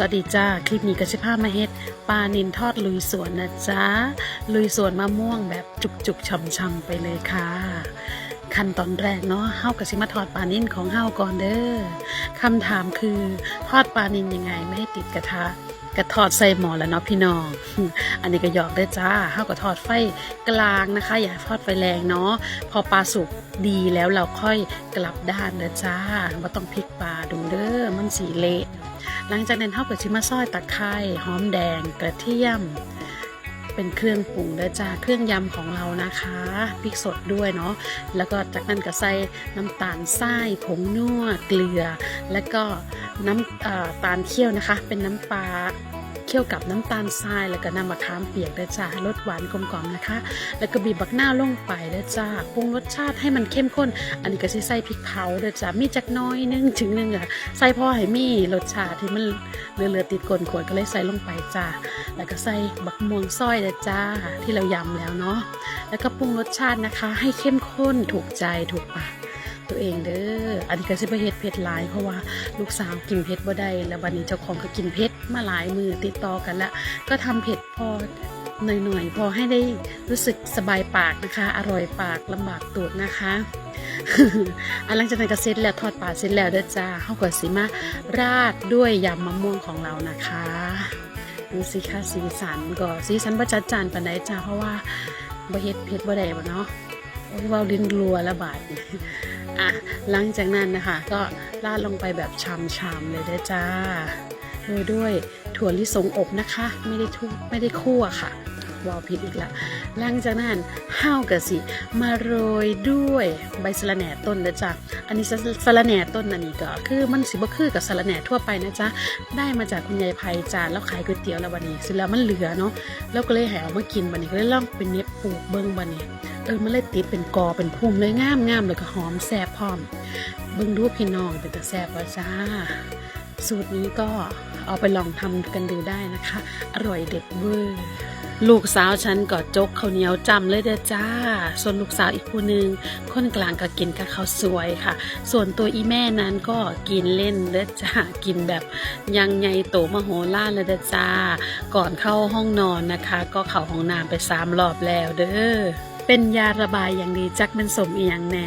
สวัสดีจ้า คลิปนี้กระชิพามาเฮ็ดปลานินทอดลุยสวนนะจ๊ะ ลุยสวนมะม่วงแบบจุกๆช่ำๆไปเลยค่ะ ขั้นตอนแรกเนาะเฮากระชิมาทอดปลานินของเฮาก่อนเด้อคำถามคือทอดปลานินยังไงไม่ให้ติดกระทะกระทอดใส่หม้อแล้วเนาะพี่น้อง อันนี้ก็หยอกได้จ้าเฮาก็ทอดไฟกลางนะคะ อย่าทอดไฟแรงเนาะ พอปลาสุกดีแล้วเราค่อยกลับด้านเด้อจ้าว่าต้องพลิกปลาดูเด้อ มันสีเละ หลังจากนั้นเท่ากับชิมาซอยตะไคร้หอมแดงกระเทียม เป็นเครื่องปรุงเด้อจ้าเครื่องยำของเรานะคะพริกสดด้วยเนาะแล้วก็จากนั้นก็ใส่น้ำตาลทรายผงนัวเกลือ แล้วก็น้ำตาลเคี่ยวนะคะ เป็นน้ำปลา เคี่ยวกับน้ำตาลทรายแล้วก็น้ำมะขามเปียกเด้อจ้ารสหวานกลมกล่อมนะคะ แล้วก็บีบบักหน้าลงไปเด้อจ้าปรุงรสชาติให้มันเข้มข้น อันนี้ก็สิใส่พริกเผาเด้อจ้ามีจักน้อยนึงถึงนึงอะใส่พอให้มีรสชาติที่มันเลือๆติดก้นขวดก็เลยใส่ลงไปจ้าแล้วก็ใส่บักม่วงซอยเด้อจ้าที่เรายำแล้วเนาะแล้วก็ปรุงรสชาตินะคะ ให้เข้มข้นถูกใจถูกปากตัวเองเด้อ อันนี้ก็สิบ่เฮ็ดเผ็ดหลายเพราะว่าลูกสาวกินเผ็ดบ่ได้แล้ววันนี้เจ้าของก็กินเผ็ดมาหลายมือติดต่อกันแล้วก็ทำเผ็ดพอหน่อยๆ พอให้ได้รู้สึกสบายปากนะคะ อร่อยปากลำบากตูดนะคะอันหลังจากนั้นก็เสร็จแล้วทอดปลาเสร็จแล้วเด้อจ้าเขาก็สิมาราดด้วยยำมะม่วงของเรานะคะดูสิค่ะสีสันก็สีสันประจัดจานปันไดจ้าเพราะว่าบะเฮ็ดเผ็ดบ่ได้บ่เนาะ เว่าลิ้นรัวละบาดอะหลังจากนั้นนะคะ ก็ราดลงไปแบบชามๆเลยด้จ้าโรยด้วยถั่วลิสงอบนะคะ ไม่ได้ทุไม่ได้คั่วค่ะวาวผิดอีกละหลังจากนั้นห้าวกะสิ มาโรยด้วยใบสะระแหน่ต้นนะจ๊ะ อันนี้สะสะระแหน่ต้นอันนี้ก็คือมันสิบ่คือกับสะระแหน่ทั่วไปนะจ๊ะ ได้มาจากคุณยายไพจานแล้วขายก๋วยเตี๋ยวแล้ววันนี้เสร็จแล้วมันเหลือเนาะ แล้วก็เลยแห่เอามากินวันนี้ก็เลยลองเป็นเน็บปลูกเบิ้งวันนี้ เออมันเลยติดเป็นกอเป็นพุ่มเลยงามงามแล้วก็หอมแซ่บพร้อมเบิ้งดูพี่น้องเป็นตะแซ่บว่าจ้า สูตรนี้ก็เอาไปลองทำกันดูได้นะคะ อร่อยเด็ดเวอร์ลูกสาวฉันก็จกข้าวเหนียวจำเลยเด้อจ้า ส่วนลูกสาวอีกคนนึงคนกลางก็กินกับข้าวสวยค่ะ ส่วนตัวอีแม่นั้นก็กินเล่นเด้อจ้า กินแบบยังไงโตมโหฬารเลยเด้อจ้า ก่อนเข้าห้องนอนนะคะ ก็เข้าห้องน้ำไปสามรอบแล้วเด้อ เป็นยาระบายอย่างดีจักมันสมอีหยังแน่